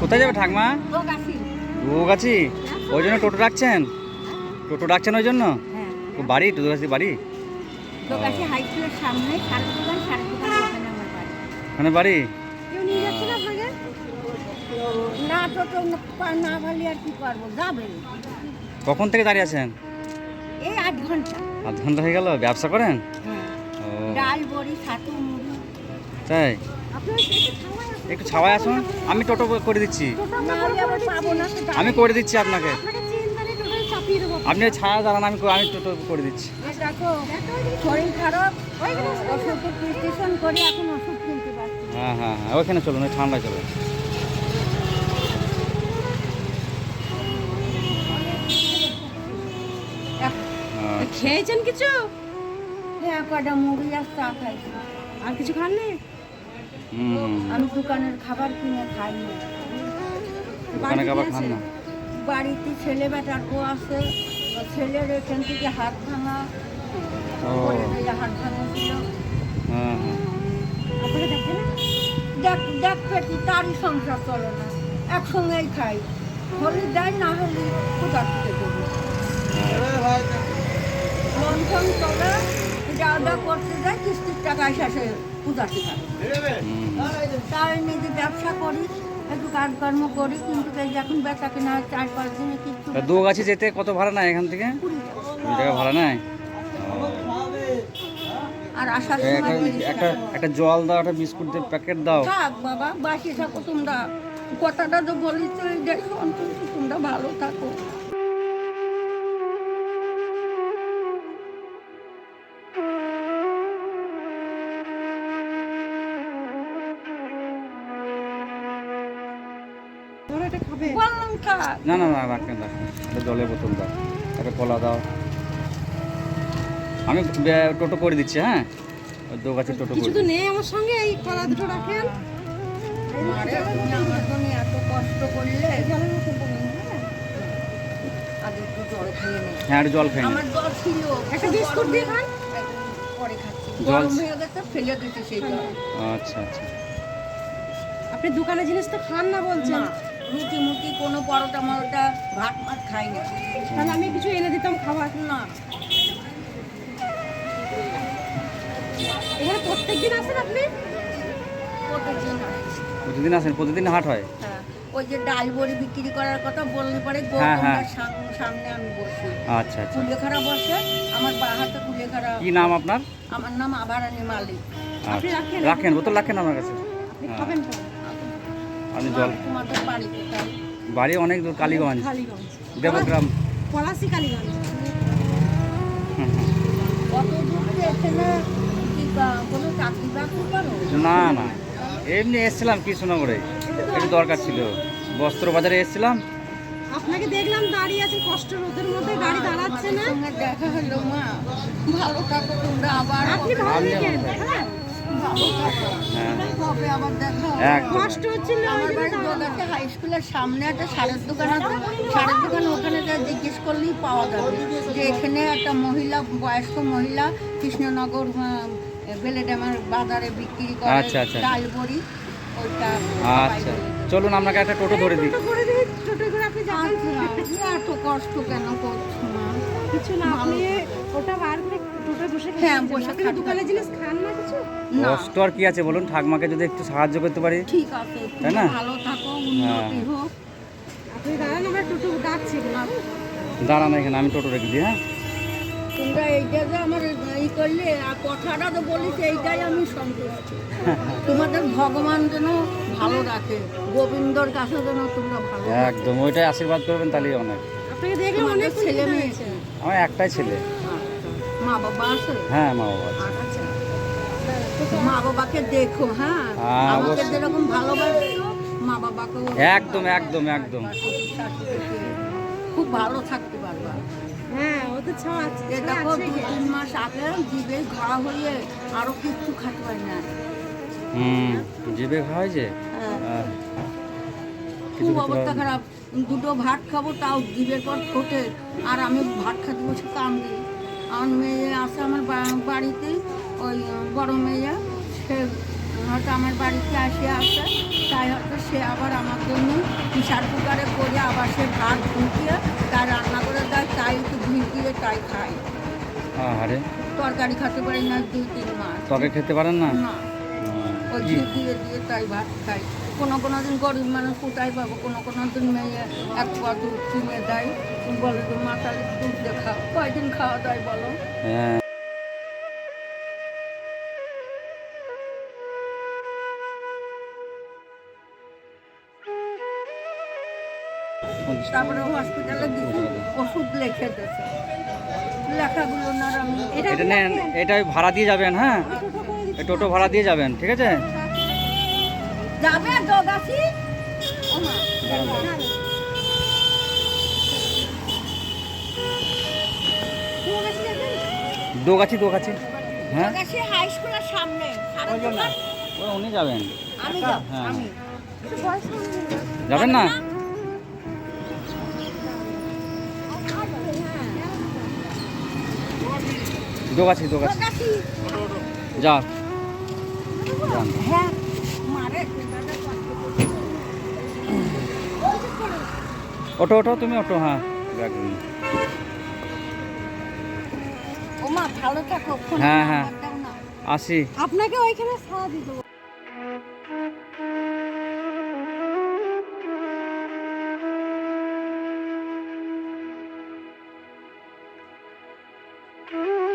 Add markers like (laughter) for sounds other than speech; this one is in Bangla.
কোথায় যাবে? ঠাকমা? দুগাছি ওই জন্য টোটো ডাকছেন? টোটো ডাকছেন ওই জন্য? হ্যাঁ। বাড়ি? দোকান ওখানে বাড়ি। মানে বাড়ি? টোটো কখন থেকে দাঁড়িয়ে আছেন? এই আট ঘণ্টা। আধ ঘণ্টা হয়ে গেল ব্যবসা করেন? হ্যাঁ। ডাল বড়ি ছাতু মুড়ি। তাই? একটু ছাওয়ায় আসুন। আমি টোটো করে দিচ্ছি। আমি করে দিচ্ছি আপনাকে। আপনি ছায়া দাঁড়ান আমি আমি টোটো করে দিচ্ছি। হ্যাঁ হ্যাঁ হ্যাঁ ওইখানে চলুন ওই ঠান্ডায় চলুন। আচ্ছা। খেয়েছেন কিছু? হ্যাঁ কটা মুড়ি আর চা খাইছি। আর কিছু খাননি? আমি দোকানের খাবার কিনে খাই না ওখানে খাবার খান না? বাড়িতে ছেলে বেটার বউ আছে ছেলের এখান থেকে হাত ভাঙা। হাত ভাঙা ছিল হ্যাঁ। হ্যাঁ দেখে দেখ পেটি তারই সংসার চলে না। একসঙ্গেই খাই। হলে দেয় না হলে কোথার থেকে দেবো? লোন ফোন চলে যাওয়া দাওয়া করতে যায় কিস্তির টাকা শেষে খায় হুম। তাই নিজে ব্যবসা করি একটু কাজকর্ম করি কিন্তু এই যে এখন বেচা কিনা চার পাঁচ দিনে কিছু দু গাছি যেতে কত ভাড়া নেয় এখান থেকে? কুড়ি টাকা। ভাড়া নেয়? আর আসার সময় একটা একটা জল দাও একটা বিস্কুট প্যাকেট দাও। থাক বাবা বাসি থাকো তোমরা। কথাটা তো বলি তো তোমরা ভালো থাকো। এটা খাবে? বললাম থাক না না না রাখেন রাখেন। জলের বোতল দাও। একটা কলা দাও। আমি টোটো করে দিচ্ছি হ্যাঁ? দু টোটো কিছু তো নেই আমার সঙ্গে এই কলা দুটো রাখেন। জল হ্যাঁ জল খাই না আমার জল ছিল একটা বিস্কুট দিয়ে খান। জল- গরম হয়ে গেছে ফেলে দিচ্ছি সেই আচ্ছা আচ্ছা। আপনি দোকানের জিনিস তো খান না বলছেন। রুটি মুটি কোনো পরোটা মরোটা ভাত মাত খাই না। তাহলে আমি কিছু এনে দিতাম খাবার? না। এখানে প্রত্যেক দিন আসেন আপনি? প্রতিদিন। প্রতিদিন আসেন প্রতিদিন হাট হয়? হ্যাঁ ওই যে ডাল বড়ি বিক্রি করার কথা বললে পরে হ্যাঁ, হ্যাঁ। সাম- সামনে আমি বসি। আচ্ছা আচ্ছা। কুলেখাড়া বসে আমার বা হাতে কুলেখাড়া। কি নাম আপনার? আমার নাম আবারানি মালিক। আপনি রাখেন। রাখেন বোতল রাখেন আমার কাছে। আপনি। খাবেন তো। আপনি জল। বাড়ি অনেক দূর কালীগঞ্জ। কালীগঞ্জ দেবগ্রাম। পলাশি কালীগঞ্জ। না না এমনি এসছিলাম কৃষ্ণনগরে। একটু দরকার ছিল। বস্ত্র বাজারে এসছিলাম। আপনাকে দেখলাম দাঁড়িয়ে আছেন কষ্ট রোদের মধ্যে গাড়ি দাঁড়াচ্ছে না। দেখা হলো মা। ভালো থাকো তোমরা আবার। আপনি ভালো হ্যাঁ। কষ্ট হচ্ছিল হাই স্কুলের সামনে একটা সারের দোকান আছে। সারের দোকান ওখানে জিজ্ঞেস করলেই পাওয়া যাবে। যে এখানে একটা মহিলা বয়স্ক মহিলা কৃষ্ণনগর বাজারে বিক্রি করে আচ্ছা, আচ্ছা। ডাল বড়ি ওইটা আচ্ছা। চলুন আপনাকে একটা টোটো ধরে দিই। টোটো করে দিই টোটো করে আপনি যাবেন। এত কষ্ট কেন করছ মা? কিছু না আপনি ওটা বার করে টোটো বসে হ্যাঁ, বসে পারি। জিনিস খান না কিছু? কষ্ট আর কি আছে বলুন? ঠাকমাকে যদি একটু সাহায্য করতে পারি। ঠিক আছে তাই না? ভালো থাকো উন্নতি হ্যাঁ। হোক। আপনি দাঁড়ান আমরা টোটো ডাকছি দাঁড়ান এখানে আমি টোটো রেখে দিই হ্যাঁ? তোমরা এইটা যে আমার ই করলে আর কথাটা তো বলিস এইটাই আমি সন্তুষ্ট। (laughs) তোমাদের ভগবান যেন ভালো রাখে গোবিন্দর কাছে যেন তোমরা ভালো একদম ওইটাই আশীর্বাদ করবেন তাহলেই অনেক। আপনাকে দেখলে অনেক ছেলে ছেলে মেয়ে মেয়ে আমার একটাই ছেলে। মা বাবা আছে? হ্যাঁ মা বাবা আছে। আচ্ছা। মা বাবাকে দেখো হ্যাঁ? হ্যাঁ, আমাকে যেরকম ভালোবাসো মা বাবাকেও একদম একদম একদম। খুব ভালো থাকতে পারবা। হ্যাঁ আছে এ ছাওয়া দেখো দু তিন মাস আগে জিভে ঘা হয়ে আরও কিচ্ছু খাতে পারি না। হুম জিভে যে হ্যাঁ। আহ, কিছু খুব অবস্থা খারাপ। দুটো ভাত খাব তাও জিভের পর ঠোঁটে। আর আমি ভাত খাতে বসে কামড়ি আমার মেয়ে আছে আমার বাড়িতে ওই বড় মেয়ে। সে হয়তো আমার বাড়িতে আসে আসে। তাই হয়তো সে আবার আমার জন্য প্রেশার কুকারে করে আবার সে ভাত ফুটিয়ে তাই রান্না করে দেয়। তাই একটু ঘি দিয়ে তাই খাই আরে তরকারি খেতে পারি না দুই তিন মাস। তবে খেতে পারেন না? না। ওই ঘি দিয়ে দিয়ে তাই ভাত খাই। কোনো কোনো দিন গরিব মানুষ কোথায় পাবো? কোনো কোনো দিন মেয়ে এক পা দুধ কিনে দেয়। বলে যে মাতালে দুধ দেখা কয়দিন খাওয়া দেয় বলো? হ্যাঁ। তারপরে হসপিটালে ওষুধ লিখে দিয়েছে। লেখাগুলো না আমি এটা এটা নেন এটা ভাড়া দিয়ে যাবেন হ্যাঁ? টোটো ভাড়া দিয়ে যাবেন ঠিক আছে? যাবে দাঁড়ান। দোগাছি দোগাছি হ্যাঁ? দোগাছি হাই স্কুলের সামনে। উনি যাবেন। আমি যাব হ্যাঁ। যাবেন না? দোগাছি দোগাছি দোগাছি যা। হ্যাঁ। অটো অটো তুমি অটো হ্যাঁ হ্যাঁ। হ্যাঁ আসি। আপনাকে ওইখানে সারা Mm-hmm.